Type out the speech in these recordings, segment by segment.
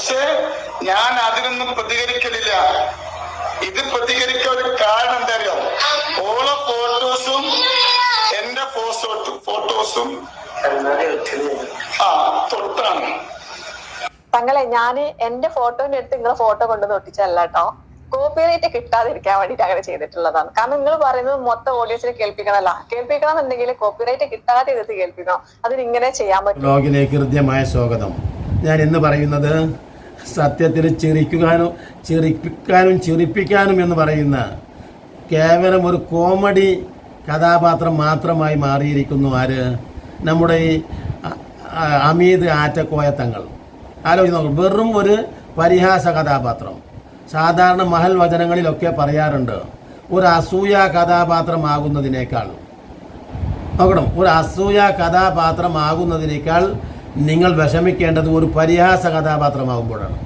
പക്ഷേ ഞാൻ അതിനൊന്നും പ്രതികരിക്കലില്ല. ഇത് പ്രതികരിക്കാൻ ഒരു കാരണം എന്താ അറിയോ ഓളെ ഫോട്ടോസും എന്റെ ഫോട്ടോ ഫോട്ടോസും ആ തൊട്ടാണ്. തങ്ങളെ ഞാൻ എന്റെ ഫോട്ടോന്റെ അടുത്ത് നിങ്ങളെ ഫോട്ടോ കൊണ്ടുവന്ന് ഒട്ടിച്ചല്ല കേട്ടോ. കോപ്പിറൈറ്റ് കിട്ടാതിരിക്കാൻ വേണ്ടിട്ട് അങ്ങനെ ചെയ്തിട്ടുള്ളതാണ്. കാരണം നിങ്ങൾ പറയുന്നത് മൊത്തം ഓഡിയൻസിനെ കേൾപ്പിക്കണമല്ല കേൾപ്പിക്കണം എന്നുണ്ടെങ്കിൽ കോപ്പിറൈറ്റ് കിട്ടാതെ വിധത്തിൽ കേൾപ്പിക്കണം. അതിന് ഇങ്ങനെ ചെയ്യാൻ പറ്റും. ബ്ലോഗിലേക്ക് ഹൃദ്യമായ സ്വാഗതം. ഞാൻ ഇന്ന് പറയുന്നത് സത്യത്തിൽ ചിരിക്കുവാനും ചിരിപ്പിക്കാനും ചിരിപ്പിക്കാനും എന്ന് പറയുന്ന കേവലം ഒരു കോമഡി കഥാപാത്രം മാത്രമായി മാറിയിരിക്കുന്നു ആര്? നമ്മുടെ ഈ അമീത് ആറ്റക്കോയ ആറ്റക്കോയത്തങ്ങൾ ആലോചിച്ച് നോക്കും വെറും ഒരു പരിഹാസ കഥാപാത്രം. സാധാരണ മഹൽ വചനങ്ങളിലൊക്കെ പറയാറുണ്ട് ഒരു അസൂയ കഥാപാത്രമാകുന്നതിനേക്കാൾ. നോക്കണം ഒരു അസൂയ കഥാപാത്രമാകുന്നതിനേക്കാൾ നിങ്ങൾ വിഷമിക്കേണ്ടത് ഒരു പരിഹാസ കഥാപാത്രമാകുമ്പോഴാണ്.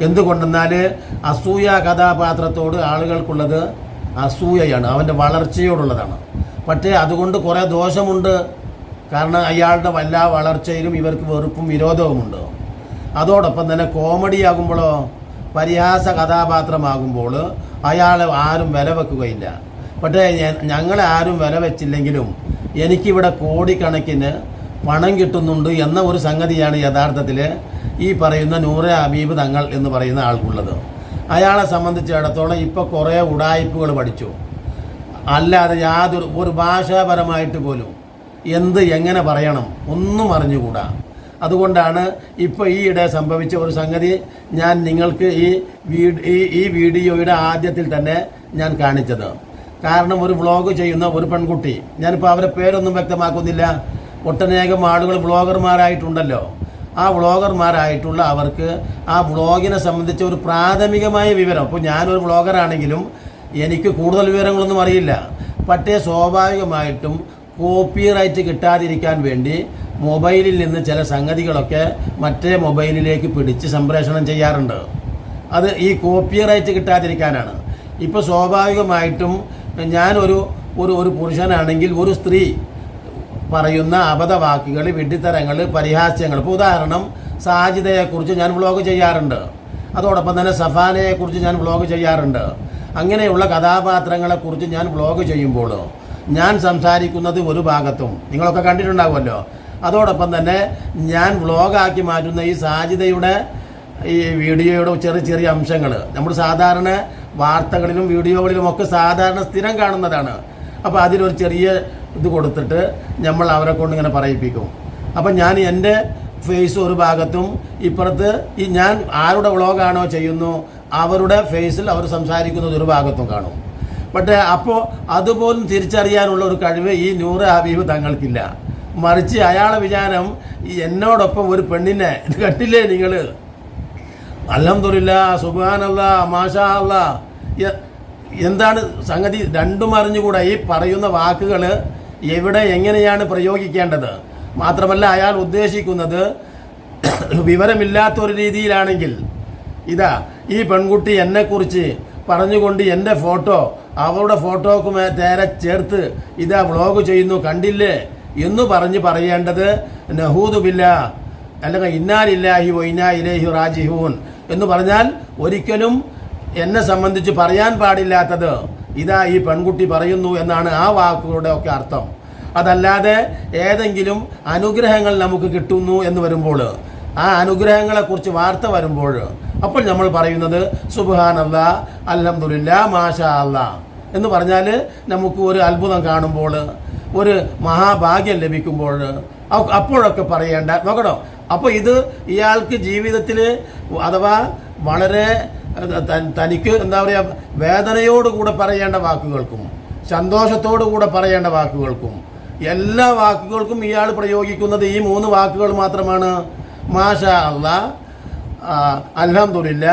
എന്തുകൊണ്ടെന്നാൽ അസൂയ കഥാപാത്രത്തോട് ആളുകൾക്കുള്ളത് അസൂയയാണ് അവന്റെ വളർച്ചയോടുള്ളതാണ്. പക്ഷേ അതുകൊണ്ട് കുറേ ദോഷമുണ്ട്. കാരണം അയാളുടെ വല്ല വളർച്ചയിലും ഇവർക്ക് വെറുപ്പും വിരോധവുമുണ്ട്. അതോടൊപ്പം തന്നെ കോമഡി ആകുമ്പോഴോ പരിഹാസ കഥാപാത്രമാകുമ്പോൾ അയാളെ ആരും വില വെക്കുകയില്ല. പക്ഷേ ഞങ്ങളെ ആരും വില വെച്ചില്ലെങ്കിലും എനിക്കിവിടെ കോടിക്കണക്കിന് പണം കിട്ടുന്നുണ്ട് എന്ന ഒരു സംഗതിയാണ് യഥാർത്ഥത്തിൽ ഈ പറയുന്ന നൂറെ ഹബീബ് തങ്ങൾ എന്ന് പറയുന്ന ആൾക്കുള്ളത്. അയാളെ സംബന്ധിച്ചിടത്തോളം ഇപ്പോൾ കുറേ ഉടായ്പകൾ പഠിച്ചു. അല്ലാതെ യാതൊരു ഒരു ഭാഷാപരമായിട്ട് പോലും എന്ത് എങ്ങനെ പറയണം ഒന്നും അറിഞ്ഞുകൂടാ. അതുകൊണ്ടാണ് ഇപ്പോൾ ഈയിടെ സംഭവിച്ച ഒരു സംഗതി ഞാൻ നിങ്ങൾക്ക് ഈ ഈ വീഡിയോയുടെ ആദ്യത്തിൽ തന്നെ ഞാൻ കാണിച്ചത്. കാരണം ഒരു വ്ളോഗ് ചെയ്യുന്ന ഒരു പെൺകുട്ടി ഞാനിപ്പോൾ അവരെ പേരൊന്നും വ്യക്തമാക്കുന്നില്ല. ഒട്ടനേകം ആളുകൾ വ്ളോഗർമാരായിട്ടുണ്ടല്ലോ. ആ വ്ളോഗർമാരായിട്ടുള്ള അവർക്ക് ആ വ്ളോഗിനെ സംബന്ധിച്ച ഒരു പ്രാഥമികമായ വിവരം. ഇപ്പോൾ ഞാനൊരു വ്ളോഗറാണെങ്കിലും എനിക്ക് കൂടുതൽ വിവരങ്ങളൊന്നും അറിയില്ല. പക്ഷേ സ്വാഭാവികമായിട്ടും കോപ്പിറൈറ്റ് കിട്ടാതിരിക്കാൻ വേണ്ടി മൊബൈലിൽ നിന്ന് ചില സംഗതികളൊക്കെ മറ്റേ മൊബൈലിലേക്ക് പിടിച്ച് സംപ്രേഷണം ചെയ്യാറുണ്ട്. അത് ഈ കോപ്പിറൈറ്റ് കിട്ടാതിരിക്കാനാണ്. ഇപ്പോൾ സ്വാഭാവികമായിട്ടും ഞാനൊരു ഒരു ഒരു പുരുഷനാണെങ്കിൽ ഒരു സ്ത്രീ പറയുന്ന അബദ്ധവാക്കുകൾ വിഡ്ഢിത്തരങ്ങൾ പരിഹാസ്യങ്ങൾ ഇപ്പോൾ ഉദാഹരണം സാജിതയെക്കുറിച്ച് ഞാൻ വ്ളോഗ് ചെയ്യാറുണ്ട്. അതോടൊപ്പം തന്നെ സഫാനയെക്കുറിച്ച് ഞാൻ വ്ളോഗ് ചെയ്യാറുണ്ട്. അങ്ങനെയുള്ള കഥാപാത്രങ്ങളെക്കുറിച്ച് ഞാൻ വ്ളോഗ് ചെയ്യുമ്പോൾ ഞാൻ സംസാരിക്കുന്നത് ഒരു ഭാഗത്തും നിങ്ങളൊക്കെ കണ്ടിട്ടുണ്ടാകുമല്ലോ അതോടൊപ്പം തന്നെ ഞാൻ വ്ളോഗാക്കി മാറ്റുന്ന ഈ സാജിതയുടെ ഈ വീഡിയോയുടെ ചെറിയ ചെറിയ അംശങ്ങൾ നമ്മൾ സാധാരണ വാർത്തകളിലും വീഡിയോകളിലും ഒക്കെ സാധാരണ സ്ഥിരം കാണുന്നതാണ്. അപ്പോൾ അതിലൊരു ചെറിയ ഇത് കൊടുത്തിട്ട് നമ്മൾ അവരെ കൊണ്ട് ഇങ്ങനെ പറയിപ്പിക്കും. അപ്പം ഞാൻ എന്റെ ഫേസ് ഒരു ഭാഗത്തും ഇപ്പുറത്ത് ഈ ഞാൻ ആരുടെ വ്ളോഗാണോ ചെയ്യുന്നു അവരുടെ ഫേസിൽ അവർ സംസാരിക്കുന്നത് ഒരു ഭാഗത്തും കാണും. പക്ഷേ അപ്പോൾ അതുപോലും തിരിച്ചറിയാനുള്ള ഒരു കഴിവ് ഈ നൂറ് ഹബീബ് തങ്ങൾക്കില്ല. മറിച്ച് അയാളെ വിചാരം എന്നോടൊപ്പം ഒരു പെണ്ണിനെ ഇത് കണ്ടില്ലേ നിങ്ങൾ അലഹമില്ല സുബാനല്ല മാഷാ അല്ല എന്താണ് സംഗതി? രണ്ടും അറിഞ്ഞുകൂടാ. ഈ പറയുന്ന വാക്കുകൾ എവിടെ എങ്ങനെയാണ് പ്രയോഗിക്കേണ്ടത്? മാത്രമല്ല അയാൾ ഉദ്ദേശിക്കുന്നത് വിവരമില്ലാത്തൊരു രീതിയിലാണെങ്കിൽ ഇതാ ഈ പെൺകുട്ടി എന്നെക്കുറിച്ച് പറഞ്ഞുകൊണ്ട് എന്റെ ഫോട്ടോ അവളുടെ ഫോട്ടോക്ക് നേരെ ചേർത്ത് ഇതാ വ്ളോഗ് ചെയ്യുന്നു കണ്ടില്ലേ? എന്ന് പറഞ്ഞ് പറയേണ്ടത് നഹൂദുബില്ല അല്ലെങ്കിൽ ഇന്നാലില്ലാഹി ഒയിനാ ഇലേഹി റാജിഹൂൻ എന്ന് പറഞ്ഞാൽ ഒരിക്കലും എന്നെ സംബന്ധിച്ച് പറയാൻ പാടില്ലാത്തത് ഇതാ ഈ പെൺകുട്ടി പറയുന്നു എന്നാണ് ആ വാക്കുകളുടെ ഒക്കെ അർത്ഥം. അതല്ലാതെ ഏതെങ്കിലും അനുഗ്രഹങ്ങൾ നമുക്ക് കിട്ടുന്നു എന്ന് വരുമ്പോൾ ആ അനുഗ്രഹങ്ങളെക്കുറിച്ച് വാർത്ത വരുമ്പോൾ അപ്പോൾ നമ്മൾ പറയുന്നത് സുബാനല്ല അലഹമുല്ല മാഷാ അല്ല എന്ന് പറഞ്ഞാൽ നമുക്ക് ഒരു അത്ഭുതം കാണുമ്പോൾ ഒരു മഹാഭാഗ്യം ലഭിക്കുമ്പോൾ അപ്പോഴൊക്കെ പറയേണ്ട നോക്കണോ? അപ്പോൾ ഇത് ഇയാൾക്ക് ജീവിതത്തിൽ അഥവാ വളരെ തനിക്ക് എന്താ പറയുക വേദനയോടുകൂടെ പറയേണ്ട വാക്കുകൾക്കും സന്തോഷത്തോടുകൂടെ പറയേണ്ട വാക്കുകൾക്കും എല്ലാ വാക്കുകൾക്കും ഇയാൾ പ്രയോഗിക്കുന്നത് ഈ മൂന്ന് വാക്കുകൾ മാത്രമാണ്. മാഷ അല്ല അലഹമുല്ല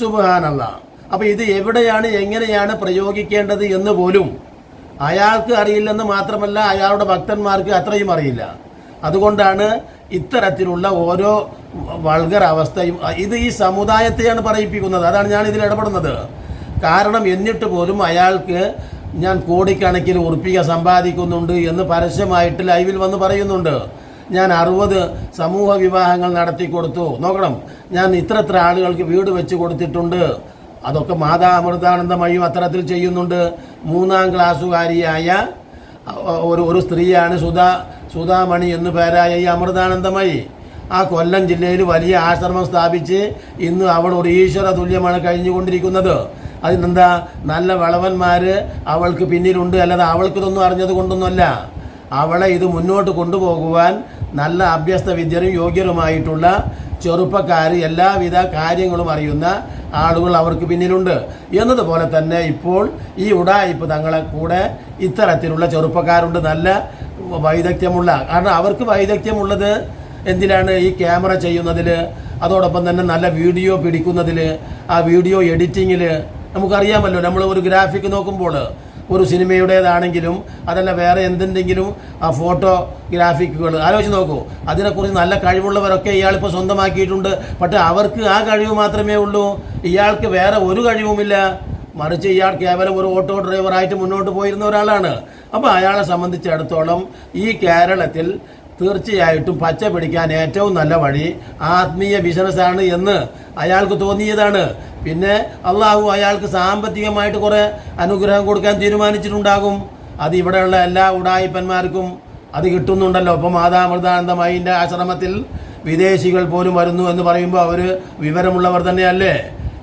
സുബാനല്ല അപ്പോൾ ഇത് എവിടെയാണ് എങ്ങനെയാണ് പ്രയോഗിക്കേണ്ടത് എന്ന് പോലും അയാൾക്ക് അറിയില്ലെന്ന് മാത്രമല്ല അയാളുടെ ഭക്തന്മാർക്ക് അത്രയും അറിയില്ല. അതുകൊണ്ടാണ് ഇത്തരത്തിലുള്ള ഓരോ വൾഗർ അവസ്ഥയും ഇത് ഈ സമുദായത്തെയാണ് പറയിപ്പിക്കുന്നത്. അതാണ് ഞാൻ ഇതിൽ ഇടപെടുന്നത്. കാരണം എന്നിട്ട് പോലും അയാൾക്ക് ഞാൻ കോടിക്കണക്കിന് ഉറപ്പിക സമ്പാദിക്കുന്നുണ്ട് എന്ന് പരസ്യമായിട്ട് ലൈവിൽ വന്ന് പറയുന്നുണ്ട്. ഞാൻ അറുപത് സമൂഹ വിവാഹങ്ങൾ നടത്തി കൊടുത്തു. നോക്കണം ഞാൻ ഇത്ര ഇത്ര ആളുകൾക്ക് വീട് വെച്ച് കൊടുത്തിട്ടുണ്ട്. അതൊക്കെ മാതാ അമൃതാനന്ദമയും അത്തരത്തിൽ ചെയ്യുന്നുണ്ട്. മൂന്നാം ക്ലാസ്സുകാരിയായ ഒരു ഒരു സ്ത്രീയാണ് സുധാ. സുധാമണി എന്നു പേരായ ഈ അമൃതാനന്ദമയി ആ കൊല്ലം ജില്ലയിൽ വലിയ ആശ്രമം സ്ഥാപിച്ച് ഇന്ന് അവൾ ഒരു ഈശ്വര തുല്യമാണ് കഴിഞ്ഞുകൊണ്ടിരിക്കുന്നത്. അതിനെന്താ? നല്ല വളവന്മാർ അവൾക്ക് പിന്നിലുണ്ട്. അല്ലാതെ അവൾക്ക് ഇതൊന്നും അറിഞ്ഞത് കൊണ്ടൊന്നുമല്ല. അവളെ ഇത് മുന്നോട്ട് കൊണ്ടുപോകുവാൻ നല്ല അഭ്യസ്ത വിദ്യരും യോഗ്യരുമായിട്ടുള്ള ചെറുപ്പക്കാർ എല്ലാവിധ കാര്യങ്ങളും അറിയുന്ന ആളുകൾ അവർക്ക് പിന്നിലുണ്ട്. എന്നതുപോലെ തന്നെ ഇപ്പോൾ ഈ ഉടായിപ്പ് തങ്ങളെ കൂടെ ഇത്തരത്തിലുള്ള ചെറുപ്പക്കാരുണ്ട്. നല്ല വൈദഗ്ധ്യമുള്ള കാരണം അവർക്ക് വൈദഗ്ധ്യമുള്ളത് എന്തിനാണ് ഈ ക്യാമറ ചെയ്യുന്നതിൽ അതോടൊപ്പം തന്നെ നല്ല വീഡിയോ പിടിക്കുന്നതിൽ ആ വീഡിയോ എഡിറ്റിങ്ങിൽ നമുക്കറിയാമല്ലോ നമ്മൾ ഒരു ഗ്രാഫിക് നോക്കുമ്പോൾ ഒരു സിനിമയുടേതാണെങ്കിലും അതല്ല വേറെ എന്തെങ്കിലും ആ ഫോട്ടോ ഗ്രാഫിക്കുകൾ ആലോചിച്ച് നോക്കൂ അതിനെക്കുറിച്ച് നല്ല കഴിവുള്ളവരൊക്കെ ഇയാളിപ്പോൾ സ്വന്തമാക്കിയിട്ടുണ്ട്. പക്ഷേ അവർക്ക് ആ കഴിവ് മാത്രമേ ഉള്ളൂ. ഇയാൾക്ക് വേറെ ഒരു കഴിവുമില്ല. മറിച്ച് ഇയാൾ കേവലം ഒരു ഓട്ടോ ഡ്രൈവറായിട്ട് മുന്നോട്ട് പോയിരുന്ന ഒരാളാണ്. അപ്പോൾ അയാളെ സംബന്ധിച്ചിടത്തോളം ഈ കേരളത്തിൽ തീർച്ചയായിട്ടും പച്ച പിടിക്കാൻ ഏറ്റവും നല്ല വഴി ആത്മീയ ബിസിനസ്സാണ് എന്ന് അയാൾക്ക് തോന്നിയതാണ്. പിന്നെ അള്ളാഹു അയാൾക്ക് സാമ്പത്തികമായിട്ട് കുറേ അനുഗ്രഹം കൊടുക്കാൻ തീരുമാനിച്ചിട്ടുണ്ടാകും. അത് ഇവിടെയുള്ള എല്ലാ ഉടായിപ്പന്മാർക്കും അത് കിട്ടുന്നുണ്ടല്ലോ. ഇപ്പം മാതാമൃതാനന്ദമയിന്റെ ആശ്രമത്തിൽ വിദേശികൾ പോലും വരുന്നു എന്ന് പറയുമ്പോൾ അവർ വിവരമുള്ളവർ തന്നെയല്ലേ?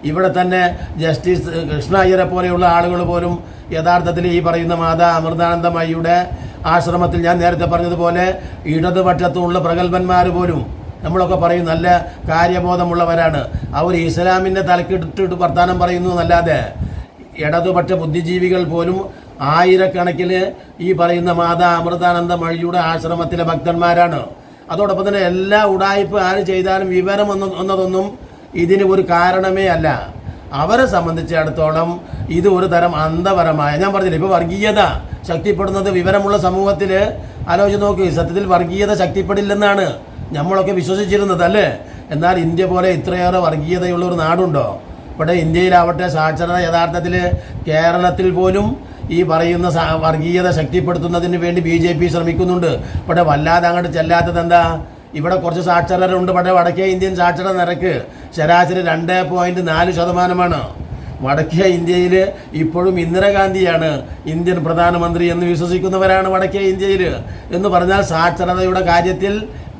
ഇവിടെ തന്നെ ജസ്റ്റിസ് കൃഷ്ണ അയ്യരെ പോലെയുള്ള ആളുകൾ പോലും യഥാർത്ഥത്തിൽ ഈ പറയുന്ന മാതാ അമൃതാനന്ദമയിയുടെ ആശ്രമത്തിൽ ഞാൻ നേരത്തെ പറഞ്ഞതുപോലെ ഇടതുപക്ഷത്തുള്ള പ്രഗത്ഭന്മാർ പോലും നമ്മളൊക്കെ പറയും നല്ല കാര്യബോധമുള്ളവരാണ്. അവർ ഇസ്ലാമിന്റെ തലക്കിട്ടിട്ട് വർത്താനം പറയുന്നു എന്നല്ലാതെ ഇടതുപക്ഷ ബുദ്ധിജീവികൾ പോലും ആയിരക്കണക്കിന് ഈ പറയുന്ന മാതാ അമൃതാനന്ദ മഴിയുടെ ആശ്രമത്തിലെ ഭക്തന്മാരാണ്. അതോടൊപ്പം തന്നെ എല്ലാ ഉടായ്പ ആര് ചെയ്താലും വിവരം എന്ന എന്നതൊന്നും ഇതിന് ഒരു കാരണമേ അല്ല. അവരെ സംബന്ധിച്ചിടത്തോളം ഇത് ഒരു തരം അന്ധപരമായ ഞാൻ പറഞ്ഞില്ല ഇപ്പോൾ വർഗീയത ശക്തിപ്പെടുന്നത് വിവരമുള്ള സമൂഹത്തിൽ ആലോചിച്ച് നോക്ക് സത്യത്തിൽ വർഗീയത ശക്തിപ്പെടില്ലെന്നാണ് നമ്മളൊക്കെ വിശ്വസിച്ചിരുന്നത് അല്ലേ? എന്നാൽ ഇന്ത്യ പോലെ ഇത്രയേറെ വർഗീയതയുള്ള ഒരു നാടുണ്ടോ? ഇവിടെ ഇന്ത്യയിലാവട്ടെ സാക്ഷരത യഥാർത്ഥത്തിൽ കേരളത്തിൽ പോലും ഈ പറയുന്ന വർഗീയത ശക്തിപ്പെടുത്തുന്നതിന് വേണ്ടി ബി ജെ പി ശ്രമിക്കുന്നുണ്ട്. ഇവിടെ വല്ലാതെ അങ്ങോട്ട് ചെല്ലാത്തത് എന്താ? ഇവിടെ കുറച്ച് സാക്ഷരരുണ്ട്. പക്ഷേ വടക്കേ ഇന്ത്യൻ സാക്ഷര നിരക്ക് ശരാശരി രണ്ട് പോയിന്റ് നാല് ശതമാനമാണ്. വടക്കേ ഇന്ത്യയിൽ ഇപ്പോഴും ഇന്ദിരാഗാന്ധിയാണ് ഇന്ത്യൻ പ്രധാനമന്ത്രി എന്ന് വിശ്വസിക്കുന്നവരാണ് വടക്കേ ഇന്ത്യയിൽ എന്ന് പറഞ്ഞാൽ സാക്ഷരതയുടെ കാര്യത്തിൽ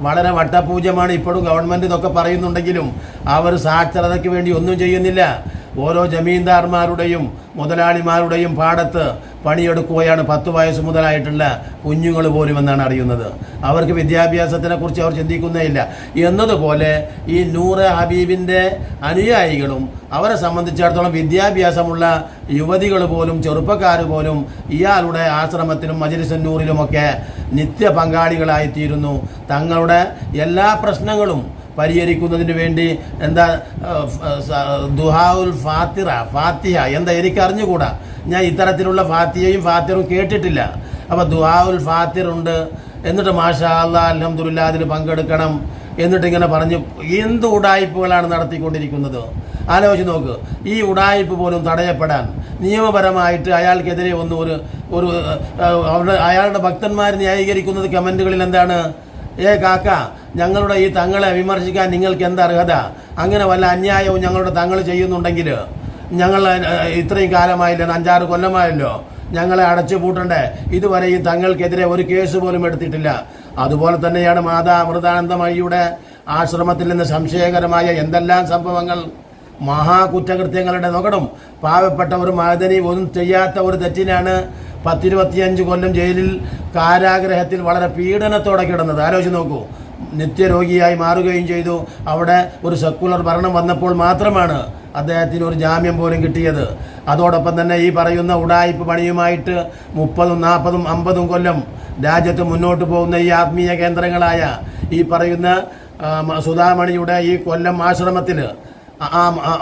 വളരെ വട്ടപൂജ്യമാണ് ഇപ്പോഴും ഗവൺമെന്റ് ഇതൊക്കെ പറയുന്നുണ്ടെങ്കിലും അവർ സാക്ഷരതയ്ക്ക് വേണ്ടി ഒന്നും ചെയ്യുന്നില്ല. ഓരോ ജമീന്ദാർമാരുടെയും മുതലാളിമാരുടെയും പാടത്ത് പണിയെടുക്കുകയാണ് പത്ത് വയസ്സ് മുതലായിട്ടുള്ള കുഞ്ഞുങ്ങൾ പോലും എന്നാണ് അറിയുന്നത്. അവർക്ക് വിദ്യാഭ്യാസത്തിനെ കുറിച്ച് അവർ ചിന്തിക്കുന്നേ ഇല്ല. എന്നതുപോലെ ഈ നൂറ് ഹബീബിന്റെ അനുയായികളും അവരെ സംബന്ധിച്ചിടത്തോളം വിദ്യാഭ്യാസമുള്ള യുവതികൾ പോലും ചെറുപ്പക്കാർ പോലും ഇയാളുടെ ആശ്രമത്തിലും മജിലിസന്നൂറിലുമൊക്കെ നിത്യ പങ്കാളികളായിത്തീരുന്നു തങ്ങളുടെ എല്ലാ പ്രശ്നങ്ങളും പരിഹരിക്കുന്നതിന് വേണ്ടി എന്താ ദുഹാഉൽ ഫാത്തിറ ഫാത്തിഹ. എന്താ എനിക്ക് അറിഞ്ഞുകൂടാ? ഞാൻ ഇത്തരത്തിലുള്ള ഫാത്തിഹയും ഫാത്തിറും കേട്ടിട്ടില്ല. അപ്പോൾ ഫാത്തിർ ഉണ്ട്. എന്നിട്ട് മാഷാ അല്ലാ അലഹമുല്ല അതിൽ പങ്കെടുക്കണം. എന്നിട്ട് ഇങ്ങനെ പറഞ്ഞു എന്ത് ഉടായ്പകളാണ് നടത്തിക്കൊണ്ടിരിക്കുന്നത്? ആലോചിച്ച് നോക്ക്. ഈ ഉടായ്പ പോലും തടയപ്പെടാൻ നിയമപരമായിട്ട് അയാൾക്കെതിരെ ഒന്ന് ഒരു ഒരു അവരുടെ അയാളുടെ ഭക്തന്മാർ ന്യായീകരിക്കുന്നത് കമന്റുകളിൽ എന്താണ്? ഏ കാക്ക ഞങ്ങളുടെ ഈ തങ്ങളെ വിമർശിക്കാൻ നിങ്ങൾക്ക് എന്താ അർഹത? അങ്ങനെ വല്ല അന്യായവും ഞങ്ങളുടെ തങ്ങൾ ചെയ്യുന്നുണ്ടെങ്കിൽ ഞങ്ങൾ ഇത്രയും കാലമായില്ല അഞ്ചാറ് കൊല്ലമായല്ലോ ഞങ്ങളെ അടച്ചു പൂട്ടണ്ടേ? ഇതുവരെ ഈ തങ്ങൾക്കെതിരെ ഒരു കേസ് പോലും എടുത്തിട്ടില്ല. അതുപോലെ തന്നെയാണ് മാതാ അമൃതാനന്ദമയ്യുടെ ആശ്രമത്തിൽ നിന്ന് സംശയകരമായ എന്തെല്ലാം സംഭവങ്ങൾ? മഹാകുറ്റകൃത്യങ്ങളുടെ നോക്കണം പാവപ്പെട്ട ഒരു മാതനി ഒന്നും ചെയ്യാത്ത ഒരു തെറ്റിനാണ് പത്തിരുപത്തിയഞ്ച് കൊല്ലം ജയിലിൽ കാരാഗ്രഹത്തിൽ വളരെ പീഡനത്തോടെ കിടന്നത്. ആലോചിച്ച് നോക്കൂ. നിത്യരോഗിയായി മാറുകയും ചെയ്തു. അവിടെ ഒരു സെക്കുലർ ഭരണം വന്നപ്പോൾ മാത്രമാണ് അദ്ദേഹത്തിന് ഒരു ജാമ്യം പോലും കിട്ടിയത്. അതോടൊപ്പം തന്നെ ഈ പറയുന്ന ഉടായ്പ പണിയുമായിട്ട് മുപ്പതും നാൽപ്പതും അമ്പതും കൊല്ലം രാജ്യത്ത് മുന്നോട്ട് പോകുന്ന ഈ ആത്മീയ കേന്ദ്രങ്ങളായ ഈ പറയുന്ന സുധാമണിയുടെ ഈ കൊല്ലം ആശ്രമത്തിൽ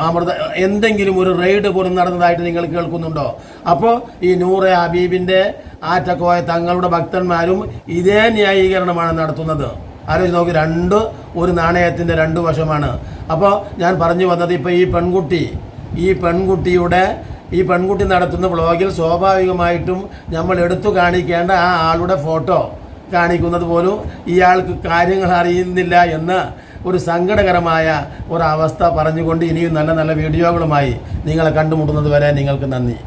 അമൃത എന്തെങ്കിലും ഒരു റെയ്ഡ് പോലും നടന്നതായിട്ട് നിങ്ങൾ കേൾക്കുന്നുണ്ടോ? അപ്പോൾ ഈ നൂറെ ഹബീബിന്റെ ആറ്റക്കോയ തങ്ങളുടെ ഭക്തന്മാരും ഇതേ ന്യായീകരണമാണ് നടത്തുന്നത്. ആലോചിച്ച് നോക്കി രണ്ട് ഒരു നാണയത്തിന്റെ രണ്ട് വശമാണ്. അപ്പോൾ ഞാൻ പറഞ്ഞു വന്നത് ഇപ്പോൾ ഈ പെൺകുട്ടി ഈ പെൺകുട്ടിയുടെ ഈ പെൺകുട്ടി നടത്തുന്ന വ്ളോഗിൽ സ്വാഭാവികമായിട്ടും നമ്മൾ എടുത്തു കാണിക്കേണ്ട ആ ആളുടെ ഫോട്ടോ കാണിക്കുന്നത് പോലും ഇയാൾക്ക് കാര്യങ്ങൾ അറിയുന്നില്ല എന്ന് ഒരു സങ്കടകരമായ ഒരവസ്ഥ പറഞ്ഞുകൊണ്ട് ഇനിയും നല്ല നല്ല വീഡിയോകളുമായി നിങ്ങളെ കണ്ടുമുട്ടുന്നത് വരെ നിങ്ങൾക്ക് നന്ദി.